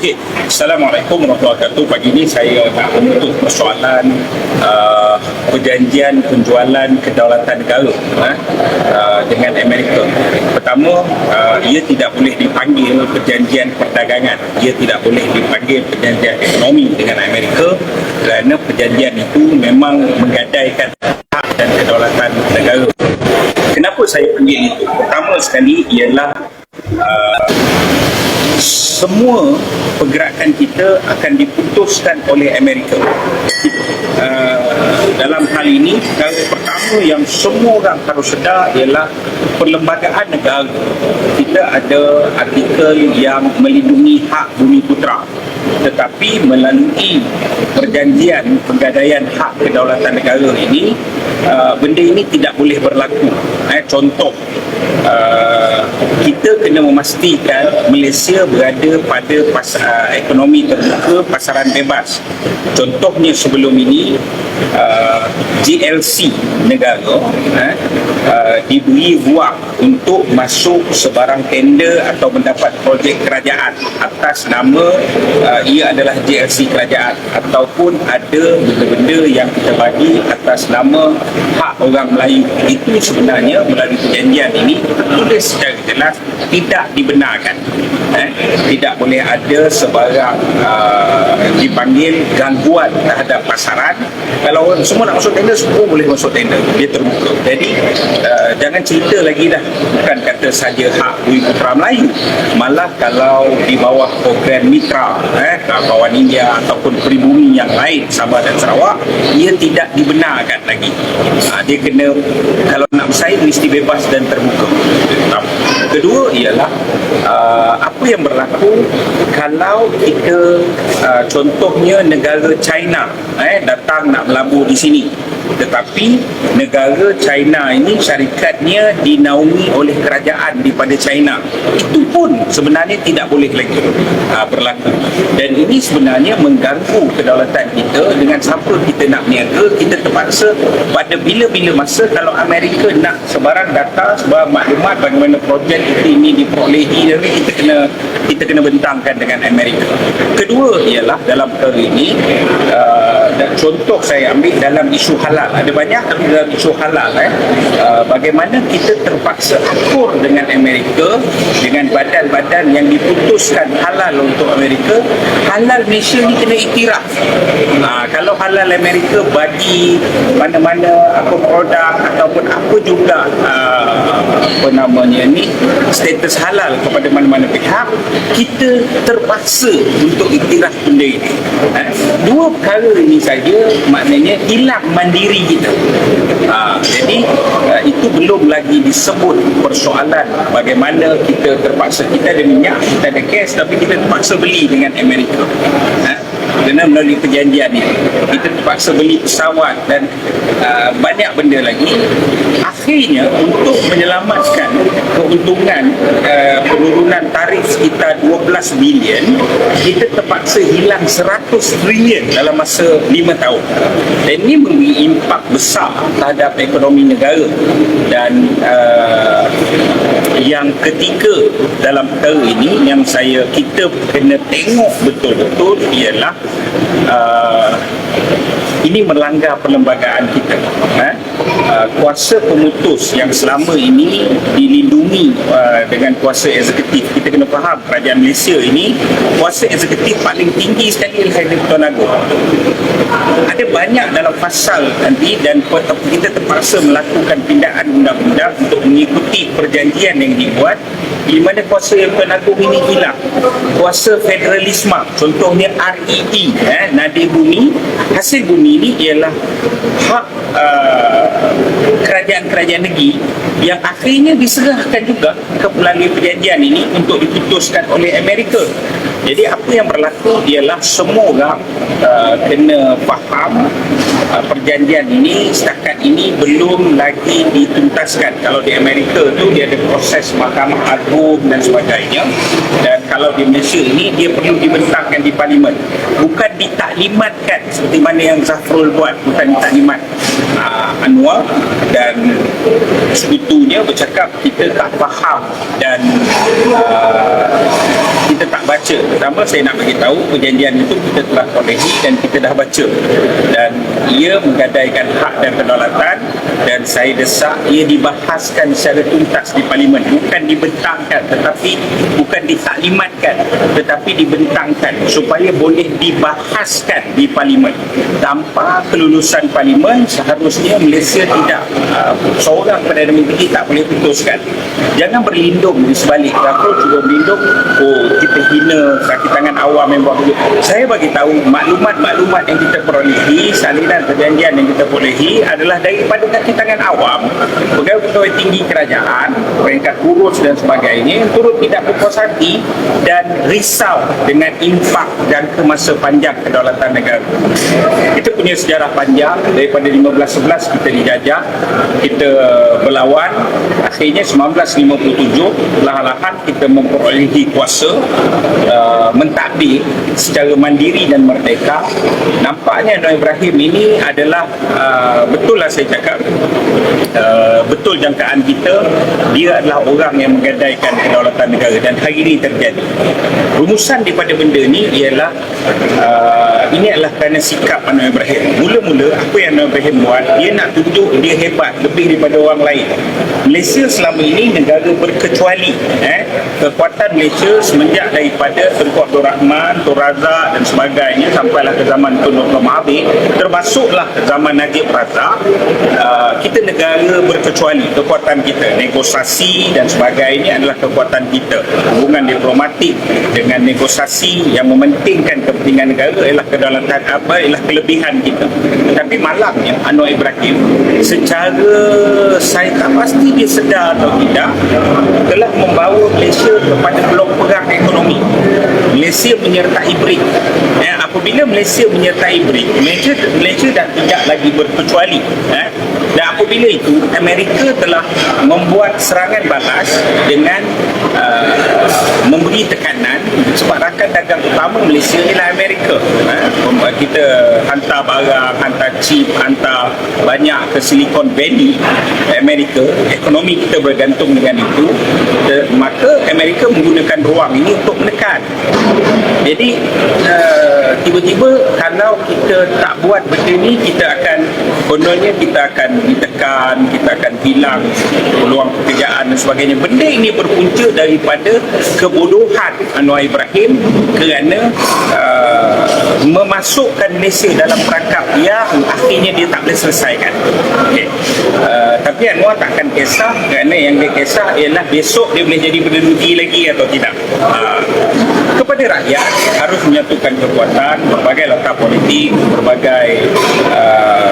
Okey, Assalamualaikum warahmatullahi wabarakatuh. Pagi ini saya nak menutup persoalan uh, perjanjian penjualan kedaulatan negara uh, uh, dengan Amerika. Pertama, uh, ia tidak boleh dipanggil perjanjian perdagangan. Ia tidak boleh dipanggil perjanjian ekonomi dengan Amerika kerana perjanjian itu memang menggadaikan hak dan kedaulatan negara. Kenapa saya panggil itu? Pertama sekali ialah uh, semua pergerakan kita akan diputuskan oleh Amerika. Uh, dalam hal ini, perkara pertama yang semua orang harus sedar ialah perlembagaan negara. Kita ada artikel yang melindungi hak bumi putra. Tetapi melalui perjanjian penggadaian hak kedaulatan negara ini, uh, benda ini tidak boleh berlaku. Eh, contoh, uh, kita kena memastikan Malaysia berada pada pasar uh, ekonomi terbuka pasaran bebas. Contohnya sebelum ini uh, GLC negara uh, uh, diberi ruang untuk masuk sebarang tender atau mendapat projek kerajaan atas nama uh, ia adalah GLC kerajaan. Ataupun ada benda-benda yang kita bagi atas nama hak orang Melayu. Itu sebenarnya melalui perjanjian ini tertulis secara jelas tidak dibenarkan. Eh, tidak boleh ada sebarang uh, dipanggil gangguan terhadap pasaran. Kalau semua nak masuk tender semua boleh masuk tender. Dia terbuka. Jadi uh, jangan cerita lagi dah. Bukan kata saja hak Bumi Putra Melayu. Malah kalau di bawah program mitra eh, kawan India ataupun peribumi yang lain Sabah dan Sarawak ia tidak dibenarkan lagi. Uh, dia kena kalau nak bersaing mesti bebas dan terbuka kedua ialah uh, apa yang berlaku kalau kita uh, contohnya negara China eh datang nak melabur di sini. Tetapi negara China ini syarikatnya dinaungi oleh kerajaan daripada China. Itu pun sebenarnya tidak boleh lagi uh, berlaku. Dan ini sebenarnya mengganggu kedaulatan kita dengan siapa kita nak niaga. Kita terpaksa pada bila-bila masa kalau Amerika nak sebarang data sebarang maklumat bagaimana projek ini diperolehi dan kita kena kita kena bentangkan dengan Amerika. Kedua ialah dalam perkara ini uh, dan contoh saya ambil dalam isu halal. Ada banyak tapi dalam isu halal eh, uh, bagaimana kita terpaksa akur dengan Amerika dengan badan-badan yang diputuskan halal untuk Amerika halal Malaysia ni kena iktiraf. Uh, kalau halal Amerika bagi mana-mana apa produk ataupun apa juga uh, apa namanya ni status halal kepada mana-mana pihak kita terpaksa untuk iktiraf benda ini. Eh, dua perkara ini saja maknanya hilang mandiri kita. Ha, jadi uh, itu belum lagi disebut persoalan bagaimana kita terpaksa kita ada minyak kita ada gas tapi kita terpaksa beli dengan Amerika. Ha? kerana melalui perjanjian ini. Kita terpaksa beli pesawat dan uh, banyak benda lagi akhirnya untuk menyelamatkan keuntungan uh, penurunan tarif sekitar 12 bilion kita terpaksa hilang 100 trilion dalam masa 5 tahun dan ini memberi impak besar terhadap ekonomi negara dan uh, yang ketiga dalam perkara ini yang saya kita kena tengok betul-betul ialah uh, ini melanggar perlembagaan kita eh? Uh, kuasa pemutus yang selama ini dilindungi uh, dengan kuasa eksekutif. Kita kena faham kerajaan Malaysia ini kuasa eksekutif paling tinggi sekali adalah di Tuan Agong ada banyak dalam pasal nanti dan kita terpaksa melakukan pindaan undang-undang untuk mengikuti perjanjian yang dibuat di mana kuasa yang Tuan Agong ini hilang. Kuasa federalisme contohnya REE eh, Nadir Bumi. Hasil bumi ini ialah hak uh, kerajaan-kerajaan negeri yang akhirnya diserahkan juga ke melalui perjanjian ini untuk diputuskan oleh Amerika. Jadi apa yang berlaku ialah semua orang uh, kena faham uh, perjanjian ini setakat ini belum lagi dituntaskan. Kalau di Amerika tu dia ada proses mahkamah agung dan sebagainya dan kalau di Malaysia ini dia perlu dibentangkan di parlimen. Bukan ditaklimatkan seperti mana yang Zafrul buat, bukan ditaklimat uh, Anwar dan sekutunya bercakap kita tak faham dan uh, kita tak baca. Pertama saya nak bagi tahu perjanjian itu kita telah koleksi dan kita dah baca. Dan ia menggadaikan hak dan kedaulatan dan saya desak ia dibahaskan secara tuntas di parlimen. Bukan dibentangkan tetapi bukan ditaklimatkan tetapi dibentangkan supaya boleh dibahaskan di parlimen. Tanpa kelulusan parlimen seharusnya Malaysia tidak uh, seorang Perdana Menteri tak boleh putuskan. Jangan berlindung di sebalik. Dapur cuba berlindung? Oh kita hina kaki tangan awam yang buat begitu. Saya bagi tahu maklumat-maklumat yang kita perolehi salinan perjanjian yang kita perolehi adalah daripada kaki tangan awam pegawai-pegawai tinggi kerajaan peringkat kurus dan sebagainya yang turut tidak berpuas hati dan risau dengan impak dan kemasa panjang kedaulatan negara. Kita punya sejarah panjang daripada 1511 kita dijajah kita berlawan akhirnya 1957 lahan-lahan kita memperolehi kuasa uh, mentadbir secara mandiri dan merdeka. Nampaknya Noor Ibrahim ini adalah uh, betul lah saya cakap uh, betul jangkaan kita dia adalah orang yang menggadaikan kedaulatan negara dan hari ini terjadi. Rumusan daripada benda ni ialah uh, ini adalah kerana sikap Anwar Ibrahim. Mula-mula apa yang Anwar Ibrahim buat dia nak tunjuk dia hebat lebih daripada orang lain. Malaysia selama ini negara berkecuali eh? kekuatan Malaysia semenjak daripada Tengku Abdul Rahman, Tun Razak dan sebagainya sampailah ke zaman Tun Dr. Mahathir termasuklah zaman Najib Razak uh, kita negara berkecuali. Kekuatan kita negosiasi dan sebagainya adalah kekuatan kita. Hubungan diplomatik dengan negosiasi yang mementingkan kepentingan negara ialah kedaulatan apa ialah kelebihan kita. Tapi malangnya Anwar Ibrahim secara saya tak pasti dia sedar atau tidak telah membawa Malaysia kepada blok perang ekonomi Malaysia menyertai BRIC eh, apabila Malaysia menyertai BRIC Malaysia, Malaysia dah tidak lagi berkecuali eh, dan apabila itu Amerika telah membuat serangan balas dengan uh, memberi tekanan sebab rakan dagang utama Malaysia ialah Amerika. Eh, kita hantar barang hantar chip hantar banyak ke Silicon Valley Amerika. Ekonomi kita bergantung dengan itu. Maka Amerika menggunakan ruang ini untuk menekan. Jadi uh, tiba-tiba kalau kita tak buat benda ni kita akan kononnya kita akan ditekan kita akan hilang peluang pekerjaan dan sebagainya. Benda ini berpunca daripada kebodohan Anwar Ibrahim kerana uh, memasukkan Malaysia dalam perangkap yang akhirnya dia tak boleh selesaikan. Okay. uh, tapi Anwar takkan kisah kerana yang dia kisah ialah besok dia boleh jadi Menteri lagi atau tidak. Uh, kepada rakyat harus menyatukan kekuatan berbagai latar politik berbagai uh,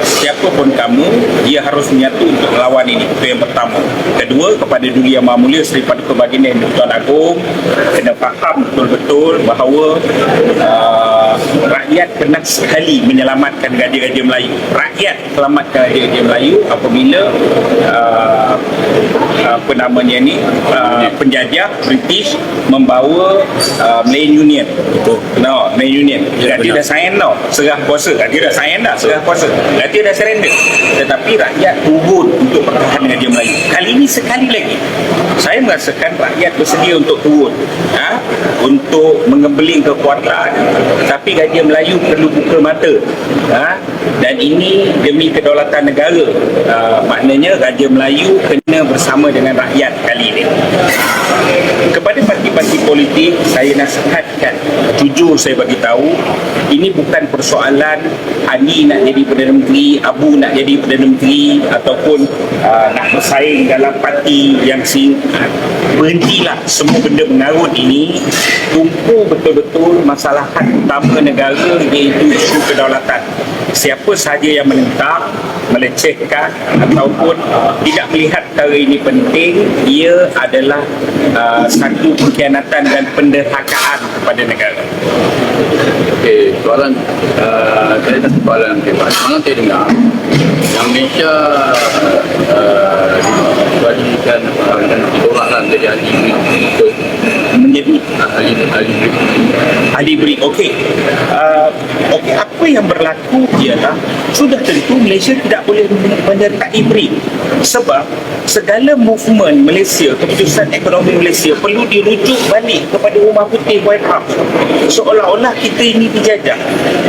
siapapun kamu dia harus menyatu untuk melawan ini. Itu yang pertama. Kedua kepada Duli Yang Maha Mulia Seri Paduka Baginda Tuan Agong kena faham betul-betul bahawa uh, rakyat pernah sekali menyelamatkan Raja-Raja Melayu. Rakyat selamatkan Raja-Raja Melayu apabila uh, apa namanya ni uh, penjajah British membawa uh, Malayan Union. No, Malayan Union. Ya, dia dah sign tau serah kuasa. Dia dah sign dah serah kuasa. Dia dah surrender. Tetapi rakyat turun untuk pertahanan Raja Melayu. Kali ini sekali lagi saya merasakan rakyat bersedia untuk turun. Ha? untuk mengembeling kekuatan tapi Raja Melayu perlu buka mata. Ha? dan ini demi kedaulatan negara. Uh, maknanya Raja Melayu kena bersama dengan rakyat kali ini. Kepada parti-parti politik saya nasihatkan jujur saya bagi tahu ini bukan persoalan Ali nak jadi Perdana Menteri Abu nak jadi Perdana Menteri ataupun uh, nak bersaing dalam parti yang sing berhentilah semua benda mengarut ini. Tumpu betul-betul masalahan utama negara iaitu isu kedaulatan. Siapa sahaja yang menentang melecehkan ataupun tidak melihat perkara ini penting ia adalah uh, satu pengkhianatan dan penderhakaan kepada negara. Okey, soalan uh, saya ada soalan okay, Malam saya dengar. Yang Malaysia uh, diberikan uh, dan orang lah menjadi? Ahli menjadi ahli ahli BRIC okey. Uh, okey apa yang berlaku ialah sudah tentu Malaysia tidak boleh menyertai BRIC sebab segala movement Malaysia keputusan ekonomi Malaysia perlu dirujuk balik kepada rumah putih White House. Seolah-olah kita ini dijajah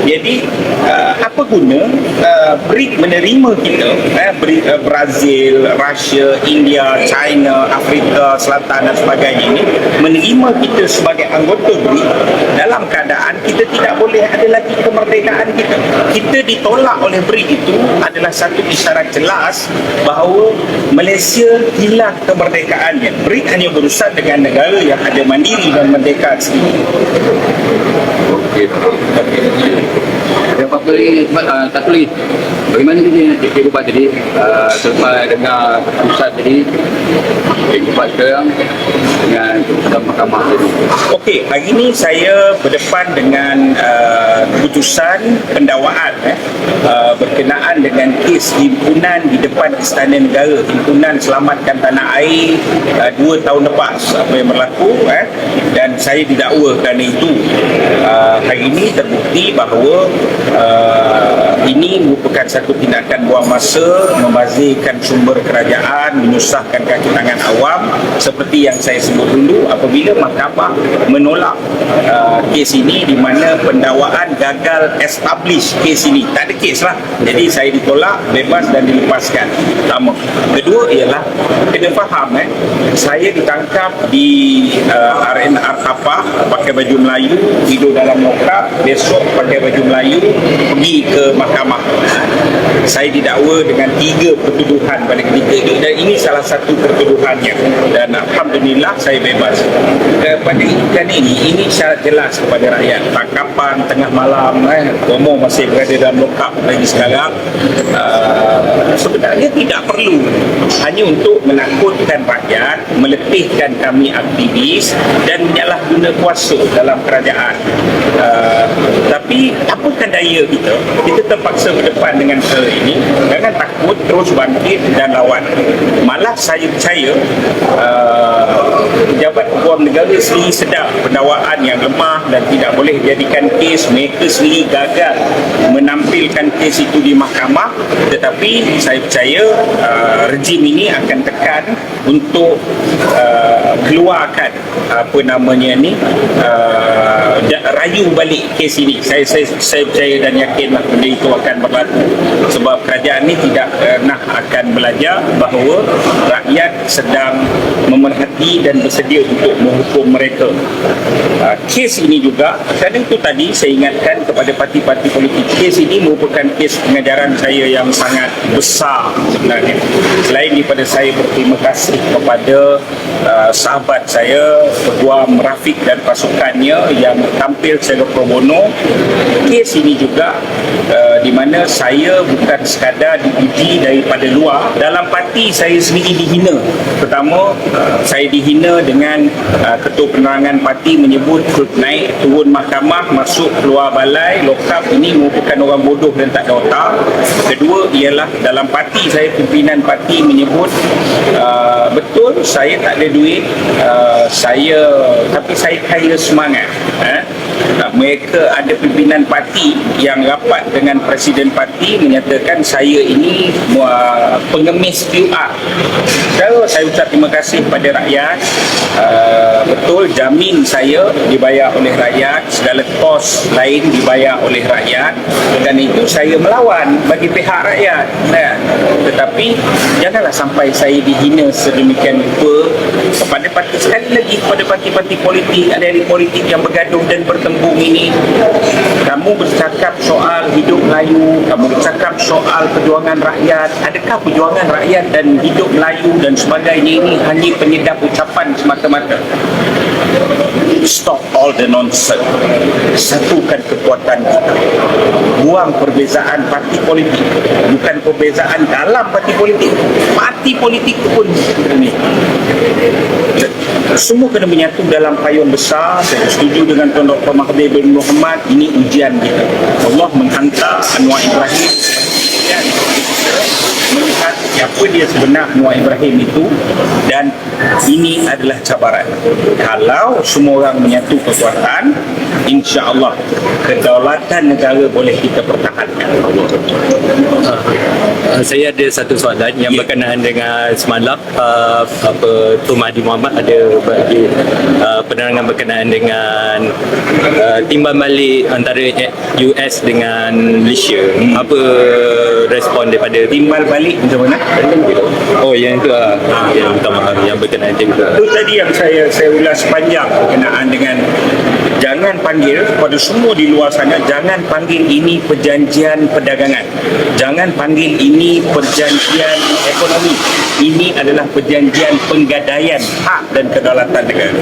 jadi uh, apa guna uh, BRIC menerima kita eh, BRIC, uh, Brazil Russia India China Afrika Selatan dan sebagainya ini menerima kita sebagai anggota BRIC dalam keadaan kita tidak boleh ada lagi kemerdekaan kita kita ditolak oleh BRIC itu adalah satu isyarat jelas bahawa Malaysia hilang kemerdekaannya BRIC hanya berurusan dengan negara yang ada mandiri dan merdeka sendiri Okey. Ada apa-apa lagi? Uh, satu lagi. Bagaimana ni Cik Bupat tadi uh, selepas dengar keputusan tadi Cik Bupat sekarang dengan keputusan mahkamah tadi. Okey, hari ini saya berdepan dengan uh, keputusan pendakwaan eh, uh, berkenaan dengan kes himpunan di depan Istana Negara, himpunan Selamatkan Tanah Air uh, dua tahun lepas apa yang berlaku eh, dan saya didakwa kerana itu. Uh, hari ini terbukti bahawa uh, ini merupakan satu tindakan buang masa, membazirkan sumber kerajaan, menyusahkan kaki tangan awam seperti yang saya sebut dulu apabila mahkamah menolak uh, kes ini di mana pendakwaan gagal establish kes ini. Tak ada kes lah. Jadi saya ditolak, bebas dan dilepaskan. Pertama. Kedua ialah kena faham eh, saya ditangkap di uh, RNR Kapah pakai baju Melayu, tidur dalam lokap, besok pakai baju Melayu pergi ke mahkamah. Saya didakwa dengan tiga pertuduhan pada ketika itu dan ini salah satu pertuduhannya dan Alhamdulillah saya bebas. Kepada ikan ini, ini syarat jelas kepada rakyat. Tangkapan tengah malam, eh, Romo masih berada dalam lokap lagi sekarang. Uh, sebenarnya tidak perlu hanya untuk menakutkan rakyat, meletihkan kami aktivis dan menyalahguna kuasa dalam kerajaan. Uh, tapi apakah daya kita? Kita terpaksa berdepan dengan perkara ini. Jangan takut, terus bangkit dan lawan. Malah saya percaya uh, keputusan negara sendiri sedar pendakwaan yang lemah dan tidak boleh jadikan kes mereka sendiri gagal menampilkan kes itu di mahkamah. Tetapi saya percaya uh, rejim ini akan tekan untuk uh, keluarkan apa namanya ni uh, rayu balik kes ini. Saya saya saya percaya dan yakinlah benda itu akan berlaku. Sebab kerajaan ini tidak pernah akan belajar bahawa rakyat sedang memerhati dan bersedia untuk menghukum mereka. Uh, kes ini juga kerana itu tadi saya ingatkan kepada parti-parti politik kes ini merupakan kes pengajaran saya yang sangat besar sebenarnya. Selain daripada saya berterima kasih kepada uh, sahabat saya Peguam Rafiq dan pasukannya yang tampil secara pro bono kes ini juga uh, di mana saya bukan sekadar diuji daripada luar dalam parti saya sendiri dihina pertama uh, saya dihina dengan uh, ketua penerangan parti menyebut naik turun mahkamah masuk keluar balai lokap ini merupakan orang bodoh dan tak ada otak kedua ialah dalam parti saya pimpinan parti menyebut betul saya tak ada duit saya tapi saya kaya semangat eh? Mereka ada pimpinan parti yang rapat dengan presiden parti menyatakan saya ini pengemis QR saya ucap terima kasih kepada rakyat. Uh, betul jamin saya dibayar oleh rakyat. Segala kos lain dibayar oleh rakyat. Dan itu saya melawan bagi pihak rakyat. Nah, tetapi janganlah sampai saya dihina sedemikian rupa kepada parti. Sekali lagi kepada parti-parti politik ada-ada politik yang bergaduh dan bertembung ini. Kamu bercakap soal hidup Melayu kamu bercakap soal perjuangan rakyat. Adakah perjuangan rakyat dan hidup Melayu dan sebagainya ini hanya penyedap ucapan semata-mata. Stop all the nonsense. Satukan kekuatan kita. Buang perbezaan parti politik. Bukan perbezaan dalam parti politik. Parti politik pun ini semua kena menyatu dalam payung besar. Saya setuju dengan Tuan Dr. Mahathir bin Muhammad. Ini ujian kita. Allah menghantar Anwar Ibrahim. Ujian siapa dia sebenar Noor Ibrahim itu dan ini adalah cabaran. Kalau semua orang menyatu kekuatan insya Allah kedaulatan negara boleh kita pertahankan Uh, saya ada satu soalan yang Ya. berkenaan dengan semalam uh, apa Tun Mahathir Mohamad ada bagi uh, penerangan berkenaan dengan uh, timbal balik antara US dengan Malaysia. Hmm. Apa respon daripada timbal balik macam mana Oh yang itu ah yang minta maaf yang berkenaan dengan itu tadi yang saya saya ulas panjang berkenaan dengan jangan panggil kepada semua di luar sana jangan panggil ini perjanjian perdagangan. Jangan panggil ini perjanjian ekonomi. Ini adalah perjanjian penggadaian hak dan kedaulatan negara